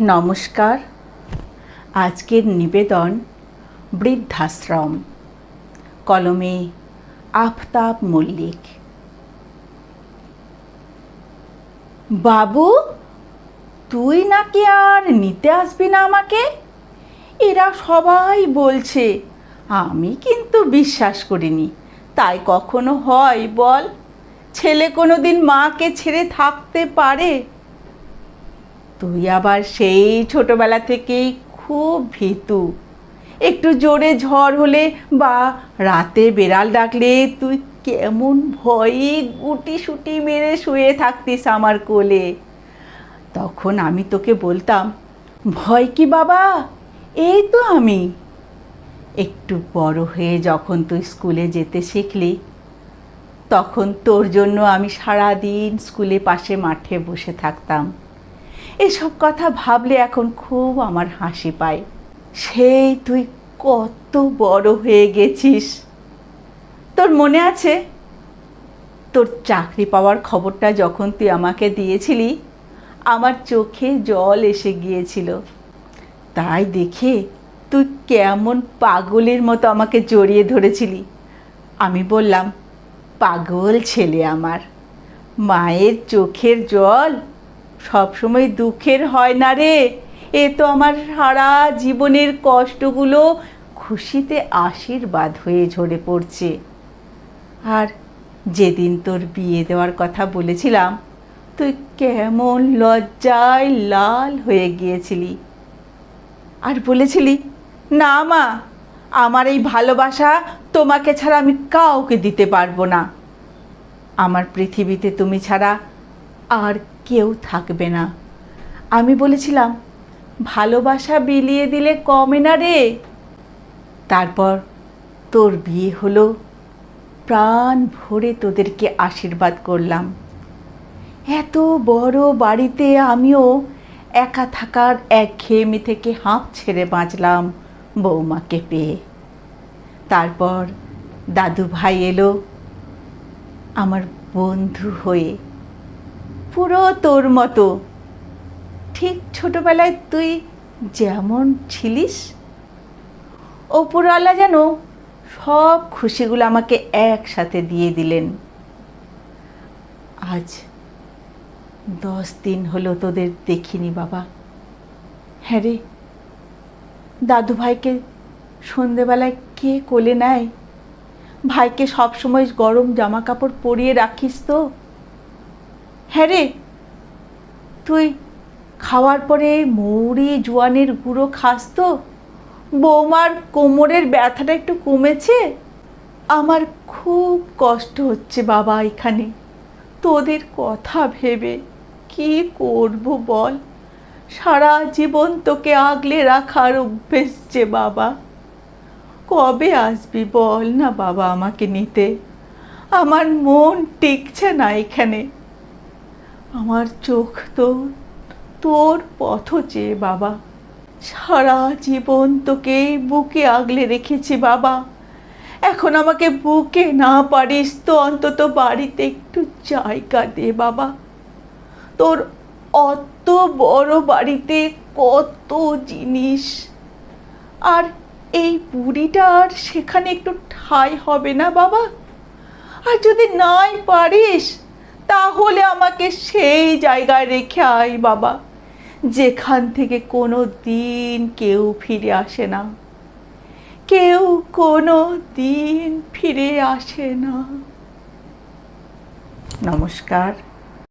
নমস্কার। আজকের নিবেদন বৃদ্ধাশ্রম, কলমে আফতাব মল্লিক। বাবু, তুই নাকি আর নিতে আসবি না আমাকে? এরা সবাই বলছে, আমি কিন্তু বিশ্বাস করিনি। তাই কখনো হয় বল, ছেলে কোনো দিন মাকে ছেড়ে থাকতে পারে? তুই আবার সেই ছোটবেলা থেকেই খুব ভীতু। একটু জোরে ঝড় হলে বা রাতে বেড়াল ডাকলে তুই কেমন ভয়ে গুটি সুটি মেরে শুয়ে থাকতিস আমার কোলে। তখন আমি তোকে বলতাম, ভয় কি বাবা? এই তো আমি। একটু বড় হয়ে যখন তুই স্কুলে যেতে শিখলি, তখন তোর জন্য আমি সারাদিন স্কুলে পাশে মাঠে বসে থাকতাম। এসব কথা ভাবলে এখন খুব আমার হাসি পায়। সেই তুই কত বড় হয়ে গেছিস। তোর মনে আছে? তোর চাকরি পাওয়ার খবরটা যখন তুই আমাকে দিয়েছিলি, আমার চোখে জল এসে গিয়েছিল। তাই দেখে তুই কেমন পাগলের মতো আমাকে জড়িয়ে ধরেছিলি। আমি বললাম, পাগল ছেলে আমার। মায়ের চোখের জল সবসময় দুঃখের হয় না রে। এ তো আমার সারা জীবনের কষ্টগুলো খুশিতে আশীর্বাদ হয়ে ঝরে পড়ছে। আর যেদিন তোর বিয়ে দেওয়ার কথা বলেছিলাম, তুই কেমন লজ্জায় লাল হয়ে গিয়েছিলি। আর বলেছিলি, না মা, আমার এই ভালোবাসা তোমাকে ছাড়া আমি কাউকে দিতে পারব না। আমার পৃথিবীতে তুমি ছাড়া আর কেউ থাকবে না। আমি বলেছিলাম, ভালোবাসা বিলিয়ে দিলে কমে না রে। তারপর, তোর বিয়ে হলো। প্রাণ ভরে তোদেরকে আশীর্বাদ করলাম। এত বড় বাড়িতে আমিও একা থাকার একঘেয়েমি থেকে হাঁপ ছেড়ে বাঁচলাম বৌমাকে পেয়ে। তারপর দাদু ভাই এলো, আমার বন্ধু হয়ে পুরো তোর মতো। ঠিক ছোটবেলায় তুই যেমন ছিলিস, ওপরওয়ালা যেন সব খুশিগুলো আমাকে একসাথে দিয়ে দিলেন। আজ দশ দিন হলো তোদের দেখিনি বাবা। হ্যাঁ রে দাদু ভাইকে সন্ধেবেলায় কে কোলে নেয়? ভাইকে সবসময় গরম জামা কাপড় পরিয়ে রাখিস তো? হ্যাঁ রে। তুই খাওয়ার পরে মৌরি জোয়ানের গুঁড়ো খাস তো? বৌমার কোমরের ব্যথাটা একটু কমেছে? আমার খুব কষ্ট হচ্ছে বাবা এখানে। তোদের কথা ভেবে কি করব বল? সারা জীবন তোকে আগলে রাখার অভ্যেস যে বাবা। কবে আসবি বল না বাবা আমাকে নিতে? আমার মন টিকছে না এখানে। আমার চোখ তো তোর পথ চেয়ে বাবা। সারা জীবন তোকে বুকে আগলে রেখেছি, বাবা। এখন আমাকে বুকে না পারিস তো অন্তত বাড়িতে একটু জায়গা দে, বাবা। তোর অত বড় বাড়িতে কত জিনিস। আর এই বুড়িটা আর সেখানে একটু ঠাঁই হবে না, বাবা? আর যদি নাই পারিস তাহলে আমাকে সেই জায়গায় রেখে আয় বাবা। যেখান থেকে কোনো দিন কেউ ফিরে আসে না। কেউ কোনো দিন ফিরে আসে না। নমস্কার।